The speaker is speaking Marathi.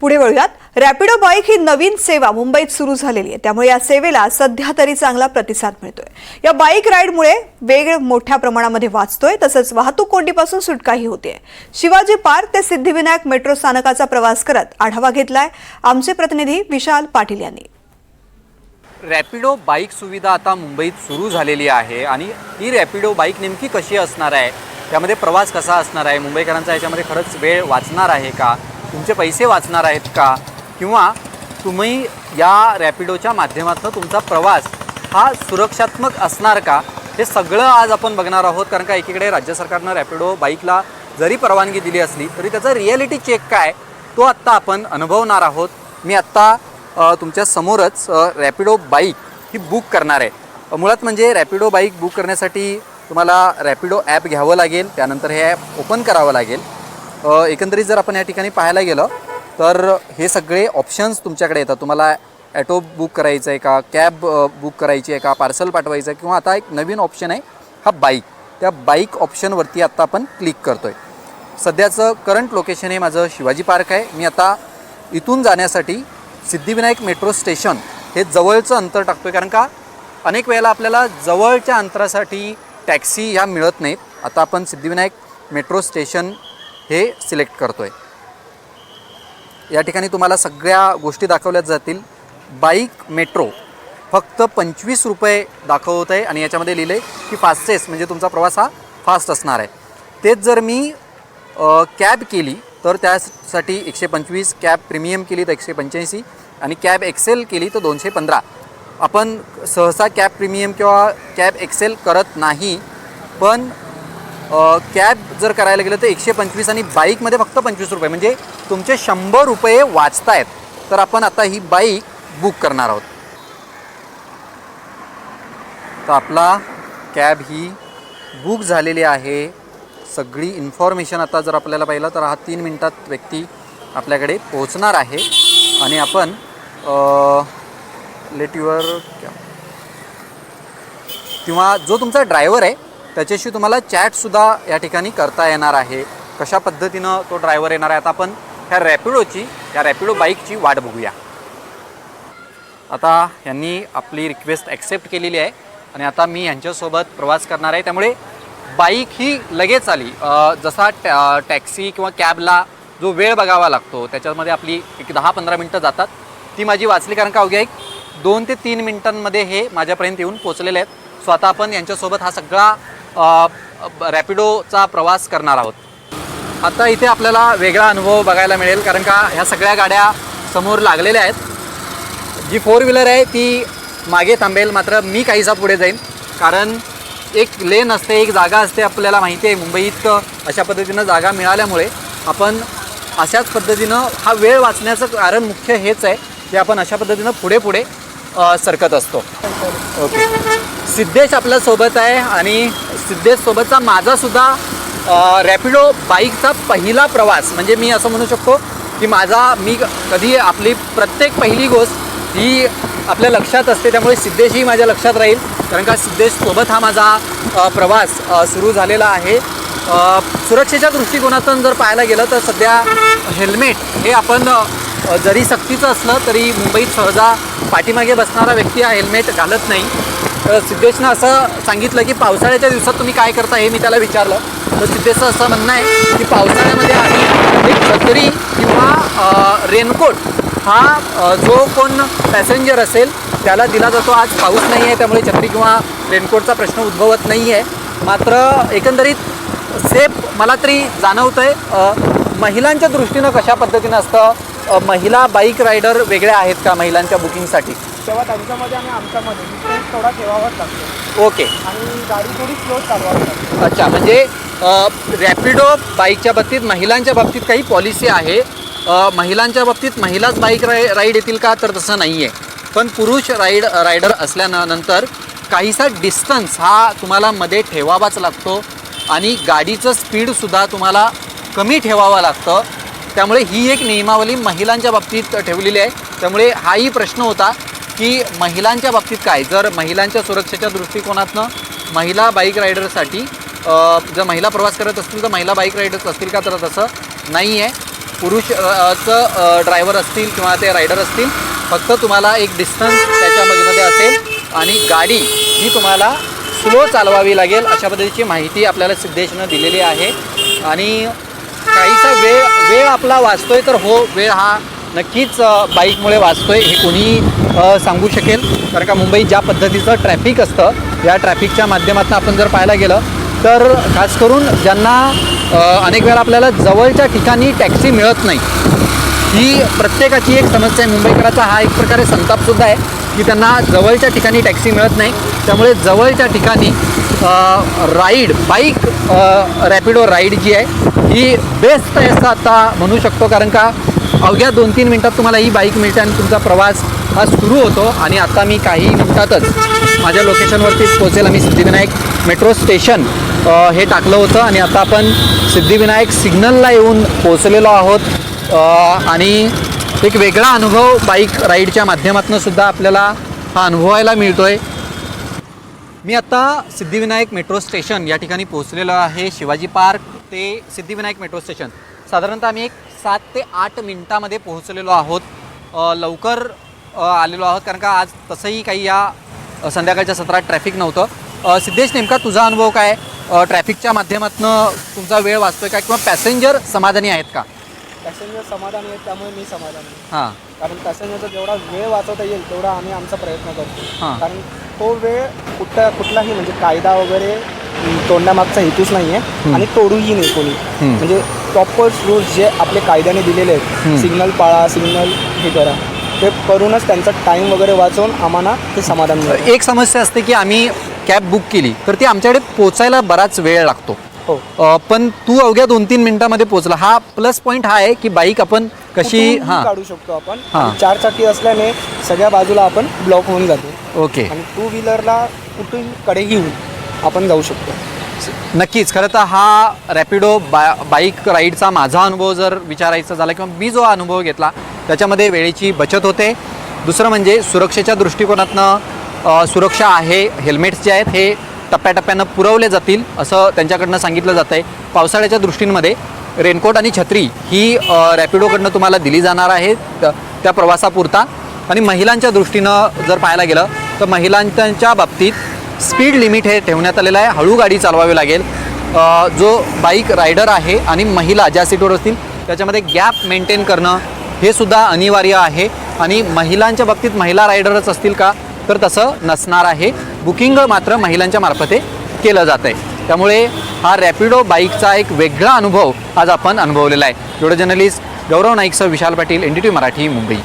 पुढे वळूयात. रॅपिडो बाईक ही नवीन सेवा मुंबईत सुरू झालेली आहे. त्यामुळे या सेवेला सध्या तरी चांगला प्रतिसाद मिळतोय. या बाईक राईडमुळे वेळ मोठ्या प्रमाणामध्ये वाचतोय. तसंच वाहतूक कोंडीपासून सुटकाही होते शिवाजी पार्क ते सिद्धिविनायक मेट्रो स्थानकाचा प्रवास करत आढावा घेतलाय. आमचे प्रतिनिधी विशाल पाटील यांनी. रॅपिडो बाईक सुविधा आता मुंबईत सुरू झालेली आहे आणि ही रॅपिडो बाईक नेमकी कशी असणार आहे? त्यामध्ये प्रवास कसा असणार आहे? मुंबईकरांचा याच्यामध्ये खरंच वेळ वाचणार आहे का? तुमचे पैसे वाचणार आहेत का? किंवा तुम्ही या रॅपिडोच्या माध्यमातून तुमचा प्रवास हा सुरक्षात्मक असणार का? हे सगळं आज आपण बघणार आहोत कारण का एकीकडे राज्य सरकारनं रॅपिडो बाईकला जरी परवानगी दिली असली तरी त्याचा रिॲलिटी चेक काय? तो आत्ता आपण अनुभवणार आहोत. मी आत्ता तुमच्या समोरच रॅपिडो बाईक ही बुक करणार आहे. मुळात म्हणजे रॅपिडो बाईक बुक करण्यासाठी तुम्हाला रॅपिडो ॲप घ्यावं लागेल त्यानंतर हे ॲप ओपन करावं लागेल. एकंदरीत जर आपण या ठिकाणी पाहायला गेलं तर हे सगळे ऑप्शन्स तुमच्याकडे येतात. तुम्हाला ॲटो बुक करायचं आहे का कॅब बुक करायची आहे का पार्सल पाठवायचं आहे किंवा आता एक नवीन ऑप्शन आहे हा बाईक त्या बाईक ऑप्शनवरती आत्ता आपण क्लिक करतो आहे सध्याचं करंट लोकेशन हे माझं शिवाजी पार्क आहे. मी आता इथून जाण्यासाठी सिद्धिविनायक मेट्रो स्टेशन हे जवळचं अंतर टाकतो आहे कारण का? अनेक वेळेला आपल्याला जवळच्या अंतरासाठी टॅक्सी ह्या मिळत नाहीत. आता आपण सिद्धिविनायक मेट्रो स्टेशन हे सिलेक्ट करतो आहे या ठिकाणी तुम्हाला सगळ्या गोष्टी दाखवल्या जातील. बाईक मेट्रो फक्त पंचवीस रुपये दाखवत आहे आणि याच्यामध्ये लिहिलं आहे की फास्टेस्ट म्हणजे तुमचा प्रवास हा फास्ट असणार आहे. तेच जर मी कॅब केली तर त्यासाठी एकशे पंचवीस कॅब प्रीमियम केली तर एकशे पंच्याऐंशी आणि कॅब एक्सेल केली तर दोनशे पंधरा. आपण सहसा कॅब प्रीमियम किंवा कॅब एक्सेल करत नाही पण कॅब जर करायला गेलं तर एकशे पंचवीस आणि बाईकमध्ये फक्त पंचवीस रुपये. म्हणजे तुमचे शंभर रुपये वाचतायत. तर आपण आता ही बाईक बुक करणार आहोत. तर आपला कॅब ही बुक झालेली आहे. सगळी इन्फॉर्मेशन आता जर आपल्याला पाहिलं तर हा तीन मिनटात व्यक्ती आपल्याकडे पोहोचणार आहे. आणि आपण लेट युअर किंवा जो तुमचा ड्रायव्हर आहे त्याच्याशी तुम्हाला चॅटसुद्धा या ठिकाणी करता येणार आहे. कशा पद्धतीनं तो ड्रायव्हर येणार आहे आता आपण ह्या रॅपिडोची या रॅपिडो बाईकची वाट बघूया. आता यांनी आपली रिक्वेस्ट ॲक्सेप्ट केलेली आहे आणि आता मी यांच्यासोबत प्रवास करणार आहे. त्यामुळे बाईक ही लगेच आली. जसा टॅ टॅक्सी किंवा कॅबला जो वेळ बघावा लागतो त्याच्यामध्ये आपली एक दहा पंधरा मिनटं जातात. ती माझी वाचली कारण का अवघ्या एक दोन ते तीन मिनटांमध्ये हे माझ्यापर्यंत येऊन पोचलेले आहेत. सो आता आपण यांच्यासोबत हा सगळा रॅपिडोचा प्रवास करणार आहोत. आता इथे आपल्याला वेगळा अनुभव बघायला मिळेल कारण का ह्या सगळ्या गाड्या समोर लागलेल्या आहेत. जी फोर व्हीलर आहे ती मागे थांबेल मात्र मी काहीसा पुढे जाईन. कारण एक लेन असते एक जागा असते आपल्याला माहिती आहे मुंबईत अशा पद्धतीनं जागा मिळाल्यामुळे आपण अशाच पद्धतीनं हा वेळ वाचण्याचं कारण मुख्य हेच आहे की आपण अशा पद्धतीनं पुढे पुढे सरकत असतो. ओके. सिद्धेश आपल्यासोबत आहे आणि सिद्धेशसोबतचा माझासुद्धा रॅपिडो बाईकचा पहिला प्रवास म्हणजे मी असं म्हणू शकतो की माझा मी कधी आपली प्रत्येक पहिली गोष्ट ही आपल्या लक्षात असते त्यामुळे सिद्धेशही माझ्या लक्षात राहील. कारण का सिद्धेशसोबत हा माझा प्रवास सुरू झालेला आहे. सुरक्षेच्या दृष्टिकोनातून जर पाहायला गेलं तर सध्या हेल्मेट हे आपण जरी सक्तीचं असलं तरी मुंबईत सहजा पाठीमागे बसणारा व्यक्ती हा हेल्मेट घालत नाही. तर सिद्धेशनं असं सांगितलं की पावसाळ्याच्या दिवसात तुम्ही काय करता हे मी त्याला विचारलं. तर सिद्धेशचं असं म्हणणं आहे की पावसाळ्यामध्ये आम्ही एक छत्री किंवा रेनकोट हा जो कोण पॅसेंजर असेल त्याला दिला जातो. आज पाऊस नाही आहे त्यामुळे छत्री किंवा रेनकोटचा प्रश्न उद्भवत नाही आहे. मात्र एकंदरीत सेफ मला तरी जाणवतं आहे महिलांच्या दृष्टीनं कशा पद्धतीनं असतं महिला बाईक रायडर वेगळ्या आहेत का महिलांच्या बुकिंगसाठी? तेव्हा त्यांच्यामध्ये आणि आमच्यामध्ये डिस्टन्स थोडा ठेवावाच लागतो. ओके. आणि गाडी थोडी स्लो चालवावी लागते. अच्छा म्हणजे रॅपिडो बाईकच्या बाबतीत महिलांच्या बाबतीत काही पॉलिसी आहे. अ, महिलांच्या बाबतीत महिलाच बाईक राय राईड येतील का? तर तसं नाही आहे पण पुरुष राईड रायडर असल्यानंतर काहीसा डिस्टन्स हा तुम्हाला मध्ये ठेवावाच लागतो आणि गाडीचं स्पीडसुद्धा तुम्हाला कमी ठेवावं लागतं. त्यामुळे ही एक नियमावली महिलांच्या बाबतीत ठेवलेली आहे. त्यामुळे हाही प्रश्न होता की महिलांच्या बाबतीत काय? जर महिलांच्या सुरक्षेच्या दृष्टिकोनातनं महिला बाईक रायडरसाठी जर महिला प्रवास करत असतील तर महिला बाईक रायडर्स असतील का? तर तसं नाही आहे पुरुष चं ड्रायव्हर असतील किंवा ते रायडर असतील फक्त तुम्हाला एक डिस्टन्स त्याच्यामध्ये असेल आणि गाडी ही तुम्हाला स्लो चालवावी लागेल अशा पद्धतीची माहिती आपल्याला सिद्धेशनं दिलेली आहे. आणि काहीसा वेळ वेळ आपला वाचतोय तर हो वेळ हा नक्कीच बाईकमुळे वाचतोय हे कोणी सांगू शकेल. कारण का मुंबईत ज्या पद्धतीचं ट्रॅफिक असतं या ट्रॅफिकच्या माध्यमातून आपण जर पाहायला गेलं तर खास करून ज्यांना अनेक वेळा आपल्याला जवळच्या ठिकाणी टॅक्सी मिळत नाही ही प्रत्येकाची एक समस्या आहे. मुंबईकराचा हा एक प्रकारे संतापसुद्धा आहे. की त्यांना जवळच्या ठिकाणी टॅक्सी मिळत नाही. त्यामुळे जवळच्या ठिकाणी राईड बाईक रॅपिडो राईड जी आहे ही बेस्ट आहे असं आता म्हणू शकतो. कारण का अवघ्या दोन तीन मिनटात तुम्हाला ही बाईक मिळते आणि तुमचा प्रवास हा सुरू होतो. आणि आता मी काही मिनटातच माझ्या लोकेशनवरतीच पोहोचेल. आम्ही सिद्धिविनायक मेट्रो स्टेशन हे टाकलं होतं. आणि आता आपण सिद्धिविनायक सिग्नलला येऊन पोचलेलो आहोत. आणि एक वेगळा अनुभव बाईक राईडच्या माध्यमातून सुद्धा आपल्याला हा अनुभवायला मिळतोय. मी आता सिद्धिविनायक मेट्रो स्टेशन या ठिकाणी पोहोचलेलो आहे शिवाजी पार्क ते सिद्धिविनायक मेट्रो स्टेशन. साधारणतः आम्ही एक सात ते आठ मिनटामध्ये पोहोचलेलो आहोत. लवकर आलेलो आहोत कारण का आज तसंही काही या संध्याकाळच्या सत्रात ट्रॅफिक नव्हतं. सिद्धेश नेमका तुझा अनुभव काय? ट्रॅफिकच्या माध्यमातून तुमचा वेळ वाचतोय का? किंवा पॅसेंजर समाधानी आहेत का? पॅसेंजर समाधानी आहेत त्यामुळे मी समाधानी आहे. हां. कारण पॅसेंजरचा जेवढा वेळ वाचवता येईल तेवढा आम्ही आमचा प्रयत्न करतो. हां. कारण तो वेळ कुठला कुठलाही म्हणजे कायदा वगैरे अं, तोडण्यामागचा हेतूच नाही आहे आणि तोडूही नाही कोणी. हम्म. म्हणजे प्रॉपर रूल्स जे आपले कायद्याने दिलेले हम्म. आहेत सिग्नल पाळा सिग्नल हे करा. ते करूनच त्यांचा टाईम वगैरे वाचवून आम्हाला ते समाधान मिळतं. एक समस्या असते की आम्ही कॅब बुक केली तर ती आमच्याकडे पोचायला बराच वेळ लागतो. अ, पण तू अवघ्या दोन तीन मिनिटामध्ये पोहोचला. हा प्लस पॉईंट हा आहे की बाईक आपण कशी कुठूनही हां. काढू शकतो आपण. हां. आणि चार चाकी असल्याने सगळ्या बाजूला आपण ब्लॉक होऊन जातो. ओके आणि टू व्हीलरला कुठून कडेही होऊन आपण जाऊ शकतो. नक्कीच. खरं तर हा रॅपिडो बा बाईक राईडचा माझा अनुभव जर विचारायचा झाला किंवा मी जो अनुभव घेतला त्याच्यामध्ये वेळेची बचत होते. दुसरं म्हणजे सुरक्षेच्या दृष्टिकोनातनं अ, सुरक्षा आहे हेल्मेट्स जे आहेत हे टप्प्याटप्प्यानं पुरवले जातील असं त्यांच्याकडनं सांगितलं जातं आहे पावसाळ्याच्या दृष्टींमध्ये रेनकोट आणि छत्री ही रॅपिडोकडनं तुम्हाला दिली जाणार आहे त्या प्रवासापुरता. आणि महिलांच्या दृष्टीनं जर पाहायला गेलं तर महिलांच्या बाबतीत स्पीड लिमिट हे ठेवण्यात आलेलं आहे. हळू गाडी चालवावी लागेल. जो बाईक रायडर आहे आणि महिला ज्या सीटवर असतील त्याच्यामध्ये गॅप मेंटेन करणं हे सुद्धा अनिवार्य आहे. आणि महिलांच्या बाबतीत महिला रायडरच असतील का? तर तसं नसणार आहे. बुकिंग मात्र महिलांच्या मार्फते केलं जातं आहे त्यामुळे हा रॅपिडो बाईकचा एक वेगळा अनुभव आज आपण अनुभवलेला आहे. Video journalist Gaurav नाईकसह Vishal Patil N D T Marathi Mumbai